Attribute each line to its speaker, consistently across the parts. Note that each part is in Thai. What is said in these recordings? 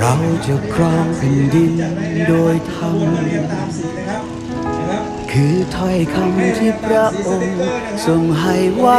Speaker 1: เราจะครองแผ่นดินโดยธรรมคือถ้อยคำที่พระองค์ทรงให้ไว้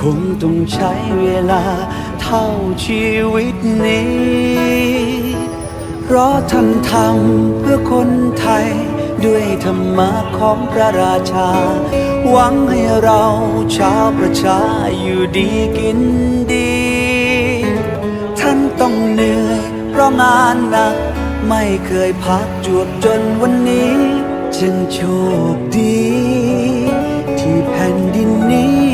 Speaker 1: คงต้องใช้เวลาเท่าชีวิตนี้ เพราะท่านทำเพื่อคนไทย ด้วยธรรมะของพระราชา หวังให้เราชาวประชาอยู่ดีกินดี ท่านต้องเหนื่อยเพราะงานหนัก ไม่เคยพักจวบจนวันนี้ จึงโชคดี ที่แผ่นดินนี้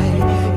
Speaker 1: ย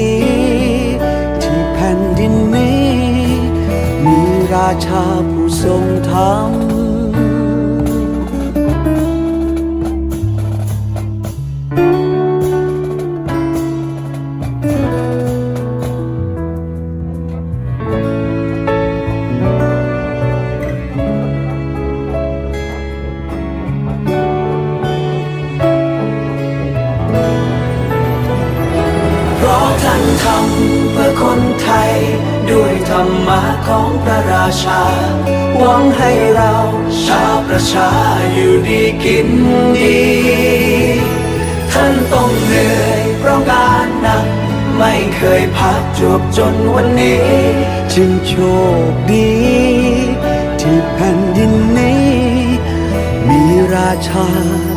Speaker 1: ี ชาผู้ทรงธรรม นต้องเหนื่อย เพราะงานหนัก ไม่เคยพักจบจนวันนี้ จึงโชคดี ที่แผ่นดินนี้ มีราชา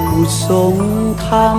Speaker 1: ผู้ทรงธรรม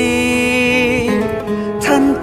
Speaker 1: ี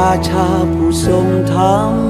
Speaker 1: ราชาผู้ทรงธรรม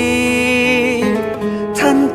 Speaker 1: ี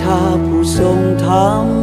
Speaker 1: ชาผู้ทรงธรรม